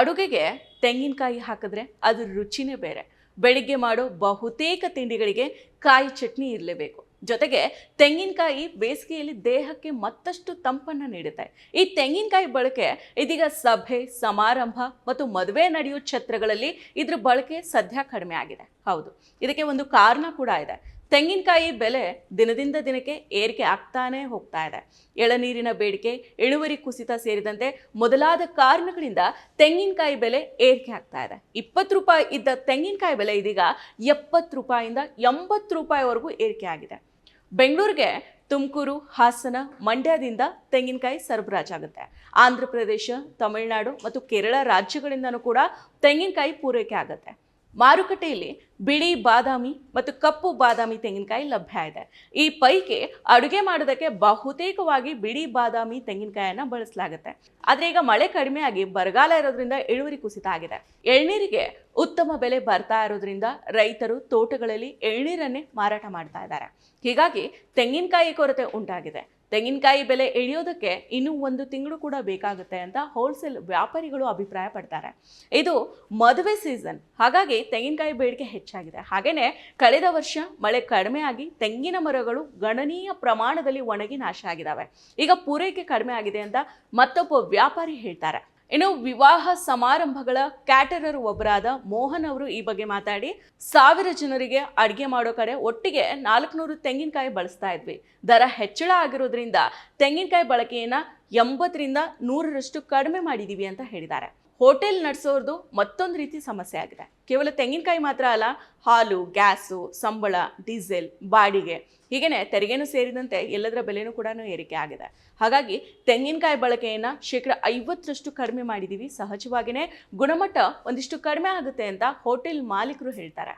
ಅಡುಗೆಗೆ ತೆಂಗಿನಕಾಯಿ ಹಾಕಿದ್ರೆ ಅದ್ರ ರುಚಿನೇ ಬೇರೆ. ಬೆಳಿಗ್ಗೆ ಮಾಡೋ ಬಹುತೇಕ ತಿಂಡಿಗಳಿಗೆ ಕಾಯಿ ಚಟ್ನಿ ಇರಲೇಬೇಕು. ಜೊತೆಗೆ ತೆಂಗಿನಕಾಯಿ ಬೇಸಿಗೆಯಲ್ಲಿ ದೇಹಕ್ಕೆ ಮತ್ತಷ್ಟು ತಂಪನ್ನು ನೀಡುತ್ತೆ. ಈ ತೆಂಗಿನಕಾಯಿ ಬಳಕೆ ಇದೀಗ ಸಭೆ, ಸಮಾರಂಭ ಮತ್ತು ಮದುವೆ ನಡೆಯೋ ಛತ್ರಗಳಲ್ಲಿ ಇದ್ರ ಬಳಕೆ ಸದ್ಯ ಕಡಿಮೆ ಆಗಿದೆ. ಹೌದು. ಇದಕ್ಕೆ ಒಂದು ಕಾರಣ ಕೂಡ ಇದೆ. ತೆಂಗಿನಕಾಯಿ ಬೆಲೆ ದಿನದಿಂದ ದಿನಕ್ಕೆ ಏರಿಕೆ ಆಗ್ತಾನೇ ಹೋಗ್ತಾ ಇದೆ. ಎಳನೀರಿನ ಬೇಡಿಕೆ, ಇಳುವರಿ ಕುಸಿತ ಸೇರಿದಂತೆ ಮೊದಲಾದ ಕಾರಣಗಳಿಂದ ತೆಂಗಿನಕಾಯಿ ಬೆಲೆ ಏರಿಕೆ ಆಗ್ತಾ ಇದೆ. ಇಪ್ಪತ್ತು ರೂಪಾಯಿ ಇದ್ದ ತೆಂಗಿನಕಾಯಿ ಬೆಲೆ ಇದೀಗ ಎಪ್ಪತ್ತು ರೂಪಾಯಿಂದ ಎಂಬತ್ತು ರೂಪಾಯಿವರೆಗೂ ಏರಿಕೆ ಆಗಿದೆ. ಬೆಂಗಳೂರಿಗೆ ತುಮಕೂರು, ಹಾಸನ, ಮಂಡ್ಯದಿಂದ ತೆಂಗಿನಕಾಯಿ ಸರಬರಾಜಾಗುತ್ತೆ ಆಂಧ್ರ ಪ್ರದೇಶ ತಮಿಳುನಾಡು ಮತ್ತು ಕೇರಳ ರಾಜ್ಯಗಳಿಂದನೂ ಕೂಡ ತೆಂಗಿನಕಾಯಿ ಪೂರೈಕೆ ಆಗುತ್ತೆ. ಮಾರುಕಟ್ಟೆಯಲ್ಲಿ ಬಿಳಿ ಬಾದಾಮಿ ಮತ್ತು ಕಪ್ಪು ಬಾದಾಮಿ ತೆಂಗಿನಕಾಯಿ ಲಭ್ಯ ಇದೆ. ಈ ಪೈಕಿ ಅಡುಗೆ ಮಾಡೋದಕ್ಕೆ ಬಹುತೇಕವಾಗಿ ಬಿಳಿ ಬಾದಾಮಿ ತೆಂಗಿನಕಾಯಿಯನ್ನು ಬಳಸಲಾಗುತ್ತೆ. ಆದರೆ ಈಗ ಮಳೆ ಕಡಿಮೆ ಆಗಿ ಬರಗಾಲ ಇರೋದ್ರಿಂದ ಇಳುವರಿ ಕುಸಿತ ಆಗಿದೆ. ಎಳ್ನೀರಿಗೆ ಉತ್ತಮ ಬೆಲೆ ಬರ್ತಾ ಇರೋದ್ರಿಂದ ರೈತರು ತೋಟಗಳಲ್ಲಿ ಎಳ್ನೀರನ್ನೇ ಮಾರಾಟ ಮಾಡ್ತಾ ಇದ್ದಾರೆ. ಹೀಗಾಗಿ ತೆಂಗಿನಕಾಯಿ ಕೊರತೆ ಉಂಟಾಗಿದೆ. ತೆಂಗಿನಕಾಯಿ ಬೆಲೆ ಇಳಿಯೋದಕ್ಕೆ ಇನ್ನೂ ಒಂದು ತಿಂಗಳು ಕೂಡ ಬೇಕಾಗುತ್ತೆ ಅಂತ ಹೋಲ್ಸೇಲ್ ವ್ಯಾಪಾರಿಗಳು ಅಭಿಪ್ರಾಯ ಪಡ್ತಾರೆ ಇದು ಮದುವೆ ಸೀಸನ್ ಹಾಗಾಗಿ ತೆಂಗಿನಕಾಯಿ ಬೇಡಿಕೆ ಹೆಚ್ಚಾಗಿದೆ. ಹಾಗೆಯೇ ಕಳೆದ ವರ್ಷ ಮಳೆ ಕಡಿಮೆ ಆಗಿ ತೆಂಗಿನ ಮರಗಳು ಗಣನೀಯ ಪ್ರಮಾಣದಲ್ಲಿ ಒಣಗಿ ನಾಶ ಆಗಿದ್ದಾವೆ ಈಗ ಪೂರೈಕೆ ಕಡಿಮೆ ಆಗಿದೆ ಅಂತ ಮತ್ತೊಬ್ಬ ವ್ಯಾಪಾರಿ ಹೇಳ್ತಾರೆ. ಇನ್ನು ವಿವಾಹ ಸಮಾರಂಭಗಳ ಕ್ಯಾಟರರ್ ಒಬ್ಬರಾದ ಮೋಹನ್ ಅವರು ಈ ಬಗ್ಗೆ ಮಾತಾಡಿ, ಸಾವಿರ ಜನರಿಗೆ ಅಡುಗೆ ಮಾಡೋ ಕಡೆ ಒಟ್ಟಿಗೆ ನಾಲ್ಕುನೂರು ತೆಂಗಿನಕಾಯಿ ಬಳಸ್ತಾ ಇದ್ವಿ. ದರ ಹೆಚ್ಚಳ ಆಗಿರೋದ್ರಿಂದ ತೆಂಗಿನಕಾಯಿ ಬಳಕೆಯನ್ನು ಎಂಬತ್ತರಿಂದ ನೂರರಷ್ಟು ಕಡಿಮೆ ಮಾಡಿದ್ದೀವಿ ಅಂತ ಹೇಳಿದ್ದಾರೆ. ಹೋಟೆಲ್ ನಡೆಸೋರ್ದು ಮತ್ತೊಂದು ರೀತಿ ಸಮಸ್ಯೆ ಆಗಿದೆ. ಕೇವಲ ತೆಂಗಿನಕಾಯಿ ಮಾತ್ರ ಅಲ್ಲ, ಹಾಲು, ಗ್ಯಾಸು, ಸಂಬಳ, ಡೀಸೆಲ್, ಬಾಡಿಗೆ ಹೀಗೇನೆ ತೆರಿಗೆನೂ ಸೇರಿದಂತೆ ಎಲ್ಲದರ ಬೆಲೆನೂ ಕೂಡ ಏರಿಕೆ ಆಗಿದೆ. ಹಾಗಾಗಿ ತೆಂಗಿನಕಾಯಿ ಬಳಕೆಯನ್ನು ಶೇಕಡ ಐವತ್ತರಷ್ಟು ಕಡಿಮೆ ಮಾಡಿದ್ದೀವಿ ಸಹಜವಾಗಿಯೇ ಗುಣಮಟ್ಟ ಒಂದಿಷ್ಟು ಕಡಿಮೆ ಆಗುತ್ತೆ ಅಂತ ಹೋಟೆಲ್ ಮಾಲೀಕರು ಹೇಳ್ತಾರೆ.